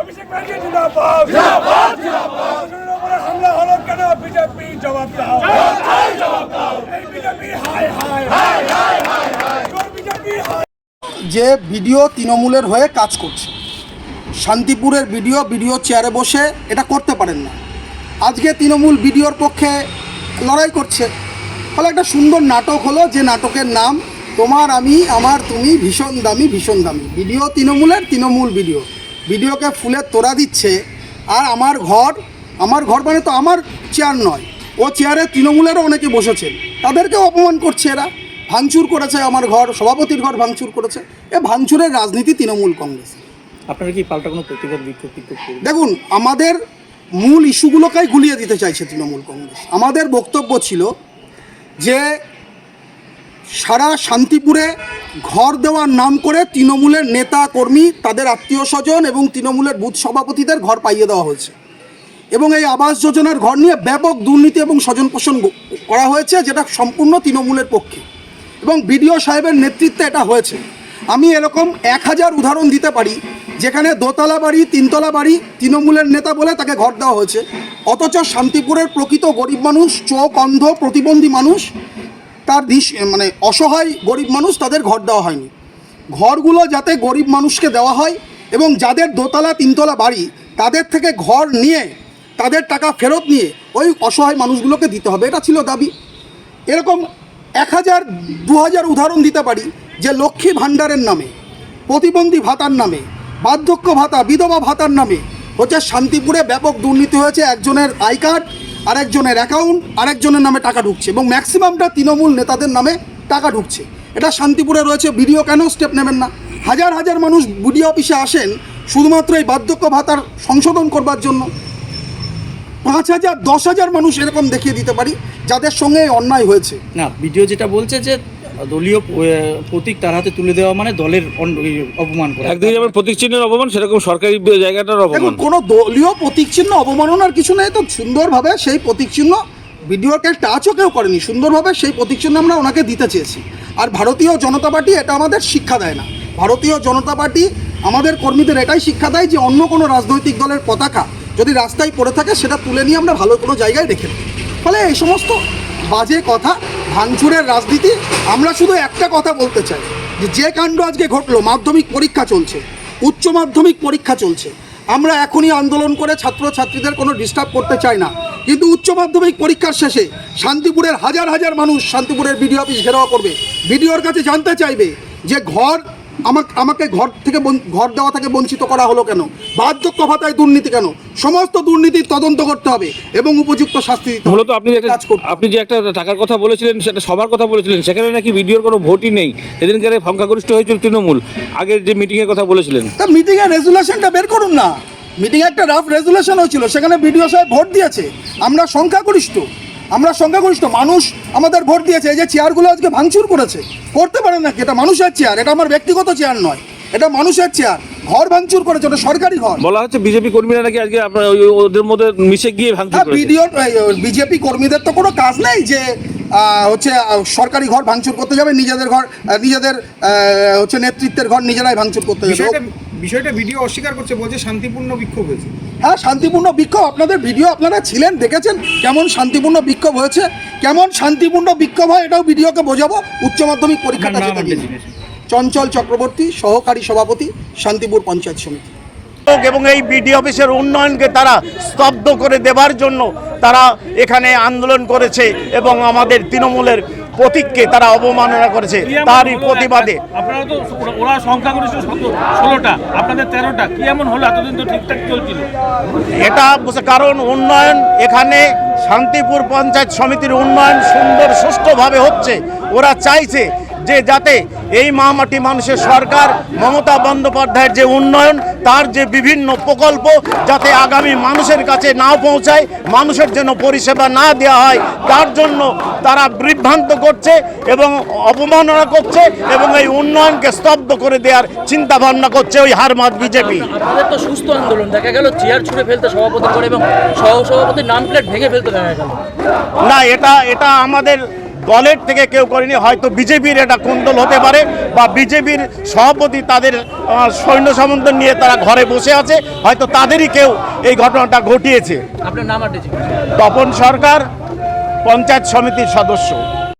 অভিষেক ব্যানার্জি জিন্দাবাদ। জিন্দাবাদ জিন্দাবাদ। হামলা হলো কেন? বিজেপি জবাব দাও। জবাব দাও এই বিজেপি হাই হাই হাই হাই হাই। যে ভিডিও তৃণমূলের হয়ে কাজ করছে। শান্তিপুরের ভিডিও ভিডিও চেয়ারে বসে এটা করতে পারেন না। আজকে তৃণমূল ভিডিওর পক্ষে লড়াই করছে। ফলে একটা সুন্দর নাটক হলো যে নাটকের নাম, তোমার আমি, আমার তুমি, ভীষণ দামি ভীষণ দামি। ভিডিও তৃণমূলের তৃণমূল ভিডিও। ভিডিওকে ফুলের তোড়া দিচ্ছে। আর আমার ঘর আমার ঘর মানে তো আমার চেয়ার নয়। ও চেয়ারে তৃণমূলেরও অনেকে বসেছেন। তাদেরকেও অপমান করছে এরা। ভাঙচুর করেছে আমার ঘর সভাপতির ঘর ভাঙচুর করেছে। এ ভাঙচুরের রাজনীতি তৃণমূল কংগ্রেস। আপনারা কি পাল্টা কোনো প্রতিবাদ বিক্ষোভ দেখুন আমাদের মূল ইস্যুগুলোকেই গুলিয়ে দিতে চাইছে তৃণমূল কংগ্রেস। আমাদের বক্তব্য ছিল যে সারা শান্তিপুরে ঘর দেওয়ার নাম করে তৃণমূলের নেতা কর্মী তাদের আত্মীয় স্বজন এবং তৃণমূলের বুথ সভাপতিদের ঘর পাইয়ে দেওয়া হয়েছে। এবং এই আবাস যোজনার ঘর নিয়ে ব্যাপক দুর্নীতি এবং স্বজন পোষণ করা হয়েছে যেটা সম্পূর্ণ তৃণমূলের পক্ষে। এবং বিডিও সাহেবের নেতৃত্বে এটা হয়েছে। আমি এরকম এক হাজার উদাহরণ দিতে পারি, যেখানে দোতলা বাড়ি, তিনতলা বাড়ি তৃণমূলের নেতা বলে তাকে ঘর দেওয়া হয়েছে। অথচ শান্তিপুরের প্রকৃত গরিব মানুষ, চোখ অন্ধ, প্রতিবন্ধী মানুষ, তার মানে অসহায় গরিব মানুষ তাদের ঘর দেওয়া হয়নি। ঘরগুলো যাতে গরিব মানুষকে দেওয়া হয় এবং যাদের দোতলা, তিনতলা বাড়ি, তাদের থেকে ঘর নিয়ে, তাদের টাকা ফেরত নিয়ে ওই অসহায় মানুষগুলোকে দিতে হবে, এটা ছিল দাবি। এরকম এক হাজার দু হাজার উদাহরণ দিতে পারি যে লক্ষ্মী ভাণ্ডারের নামে, প্রতিবন্ধী ভাতার নামে, বার্ধক্য ভাতা, বিধবা ভাতার নামে হচ্ছে শান্তিপুরে ব্যাপক দুর্নীতি হয়েছে, একজনের আই কার্ড, আরেকজনের অ্যাকাউন্ট, আরেকজনের নামে টাকা ঢুকছে এবং ম্যাক্সিমামটা তৃণমূল নেতাদের নামে টাকা ঢুকছে। এটা শান্তিপুরে রয়েছে বিডিও কেন স্টেপ নেবেন না। হাজার হাজার মানুষ বিডিও অফিসে আসেন শুধুমাত্র এই বার্ধক্য ভাতার সংশোধন করবার জন্য। পাঁচ হাজার, দশ হাজার মানুষ এরকম দেখিয়ে দিতে পারি। যাদের সঙ্গে অন্যায় হয়েছে। না ভিডিও যেটা বলছে যে দলীয় প্রতীক তার হাতে তুলে দেওয়া মানে দলের অপমান করা। একদিকে যেমন প্রতীক চিহ্নের অপমান সেরকম সরকারি জায়গাটার অপমান। কোনো দলীয় প্রতীক চিহ্ন অবমাননার কিছু নেই তো। সুন্দরভাবে সেই প্রতীক চিহ্ন ভিডিওকে টাচও কেউ করেনি। সুন্দরভাবে সেই প্রতীক চিহ্ন আমরা ওনাকে দিতে চেয়েছি। আর ভারতীয় জনতা পার্টি এটা আমাদের শিক্ষা দেয় না। ভারতীয় জনতা পার্টি আমাদের কর্মীদের এটাই শিক্ষা দেয় যে অন্য কোনো রাজনৈতিক দলের পতাকা যদি রাস্তায় পড়ে থাকে সেটা তুলে নিয়ে আমরা ভালো কোনো জায়গায় রেখে দিই ফলে এই সমস্ত বাজে কথা, ভাঙচুরের রাজনীতি, আমরা শুধু একটা কথা বলতে চাই, যে যে কাণ্ড আজকে ঘটলো, মাধ্যমিক পরীক্ষা চলছে, উচ্চ মাধ্যমিক পরীক্ষা চলছে, আমরা এখনই আন্দোলন করে ছাত্রছাত্রীদের কোনো ডিস্টার্ব করতে চাই না। কিন্তু উচ্চ মাধ্যমিক পরীক্ষার শেষে শান্তিপুরের হাজার হাজার মানুষ শান্তিপুরের বিডিও অফিস ঘেরাও করবে। বিডিওর কাছে জানতে চাইবে যে ঘর আমাকে আমাকে ঘর থেকে ঘর দেওয়া থেকে বঞ্চিত করা হলো কেন? বার্ধক্য ভাতায় দুর্নীতি কেন? সমস্ত দুর্নীতির তদন্ত করতে হবে এবং উপযুক্ত শাস্তি মূলত আপনি আপনি যে একটা টাকার কথা বলেছিলেন সেটা সবার কথা বলেছিলেন সেখানে নাকি ভিডিওর কোনো ভোটই নেই। সেদিনকে সংখ্যাগরিষ্ঠ হয়েছিল তৃণমূল আগের যে মিটিংয়ের কথা বলেছিলেন। তা মিটিংয়ের রেজুলেশনটা বের করুন না। মিটিংয়ে একটা রাফ রেজুলেশন হয়েছিল সেখানে বিডিও সাহেব ভোট দিয়েছে। আমরা সংখ্যাগরিষ্ঠ। আমরা সংখ্যাগরিষ্ঠ মানুষ আমাদের ভোট দিয়েছে এই যে চেয়ারগুলো আজকে ভাঙচুর করেছে। করতে পারে নাকি? এটা মানুষের চেয়ার এটা আমার ব্যক্তিগত চেয়ার নয়। এটা মানুষের চেয়ার। ঘর ভাঙচুর করেছে ওটা সরকারি ঘর। বলা হচ্ছে বিজেপি কর্মীরা নাকি আজকে আপনার ওদের মধ্যে মিশে গিয়ে ভাঙচুর হ্যাঁ করেছে। বিডিও বিজেপি কর্মীদের তো কোনো কাজ নেই যে হচ্ছে সরকারি ঘর ভাঙচুর করতে যাবে নিজেদের ঘর নিজেদের হচ্ছে নেতৃত্বের ঘর নিজেরাই ভাঙচুর করতে যাবে। বিষয়টা ভিডিও অস্বীকার করছে বলছে শান্তিপূর্ণ বিক্ষোভ হয়েছে। হ্যাঁ শান্তিপূর্ণ বিক্ষোভ আপনাদের ভিডিও আপনারা ছিলেন দেখেছেন কেমন শান্তিপূর্ণ বিক্ষোভ হয়েছে কেমন শান্তিপূর্ণ বিক্ষোভ হয় এটাও ভিডিওকে বোঝাবো উচ্চ মাধ্যমিক পরীক্ষাটা চঞ্চল চক্রবর্তী সহকারী সভাপতি শান্তিপুর পঞ্চায়েত সমিতি। এবং এই বিডি অফিসের উন্নয়নকে তারা স্তব্ধ করে দেবার জন্য তারা এখানে আন্দোলন করেছে এবং আমাদের তৃণমূলের প্রতীককে তারা অবমাননা করেছে তারই প্রতিবাদে। আপনারা তো ওরা- সংখ্যা ষোলোটা আপনাদের তেরোটা কি এমন হলো? এতদিন তো ঠিকঠাক চলছিল। এটা কারণ উন্নয়ন এখানে শান্তিপুর পঞ্চায়েত সমিতির উন্নয়ন সুন্দর সুষ্ঠুভাবে হচ্ছে। ওরা চাইছে যে যাতে এই মামাটি মানুষের সরকার মমতা বন্দ্যোপাধ্যায়ের যে উন্নয়ন তার যে বিভিন্ন প্রকল্প যাতে আগামী মানুষের কাছে না পৌঁছায় মানুষের জন্য পরিষেবা না দেওয়া হয় তার জন্য তারা বিভ্রান্ত করছে এবং অবমাননা করছে এবং এই উন্নয়নকে স্তব্ধ করে দেওয়ার চিন্তা ভাবনা করছে ওই হার হারমাত বিজেপি আপনাদের তো সুস্থ আন্দোলন দেখা গেল চেয়ার ছুঁড়ে ফেলতে সভাপতি করে এবং সহ সভাপতির নাম প্লেট ভেঙে ফেলতে দেখা গেল। না এটা এটা আমাদের দলের থেকে কেউ করেনি হয়তো বিজেপির এটা কুণ্ডল হতে পারে বা বিজেপির সভাপতি তাদের সৈন্য সামন্ত নিয়ে তারা ঘরে বসে আছে হয়তো তাদেরই কেউ এই ঘটনাটা ঘটিয়েছে। তপন সরকার পঞ্চায়েত সমিতির সদস্য।